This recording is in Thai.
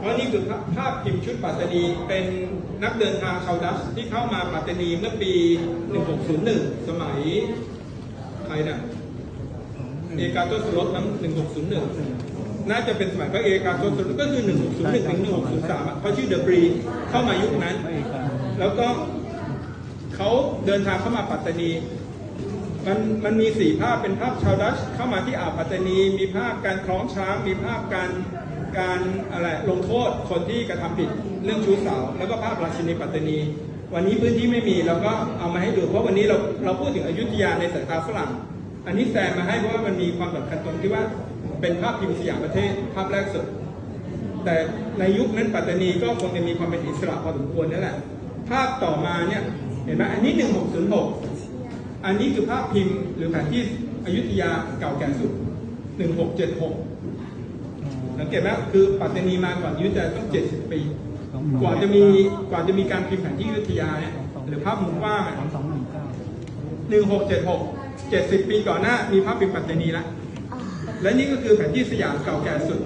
เพราะนี่คือภาพภาพพิมพ์ชุดปัตตานีเป็นนักเดินทางชาวดัชที่เข้ามาปัตตานีเมื่อปี 1601 สมัยใครนะเอกาโตสโลตนั้น1601 น่าจะเป็นสมัยพระเอกาโตสโลตก็คือ 1601 ถึง 1603อะเขาชื่อเดอะบรีเข้ามายุคนั้น แล้วก็เขาเดินทางเข้ามาปัตตานี มันมันมีสี่ภาพเป็นภาพชาวดัชเข้ามาที่อ่าวปัตตานี มีภาพการคล้องช้างมีภาพการการอะไรลงโทษคนที่กระทำผิดเรื่องชู้สาว แล้วก็ภาพราชินีปัตตานี วันนี้พื้นที่ไม่มีเราก็เอามาให้ดูเพราะวันนี้เราเราพูดถึงอยุธยาในสายตาฝรั่ง อันนี้แซมมาให้เพราะว่ามันมีความสำคัญตรงที่ว่าเป็นภาพพิมพ์สยามประเทศภาพแรกสุด แต่ในยุคนั้นปัตตานีก็คงจะมีความเป็นอิสระพอสมควรนั่นแหละ ภาพต่อมาเนี่ยเห็นไหมอันนี้ 1606 อันนี้คือภาพพิมพ์หรือแผนที่อยุธยาเก่าแก่สุด 1676 สังเกตไหมคือปัตตานีมาก่อนอยุธยาต้อง 70 ปีกว่าจะมีกว่าจะมีการพิมพ์แผนที่อยุธยาเนี่ยหรือภาพมุมกว้างอะสองสองหนึ่งเก้า1676 70 ปีก่อนหน้ามีภาพพิมพ์ปัตตานีแล้วและนี่ก็คือแผนที่สยามเก่าแก่สุด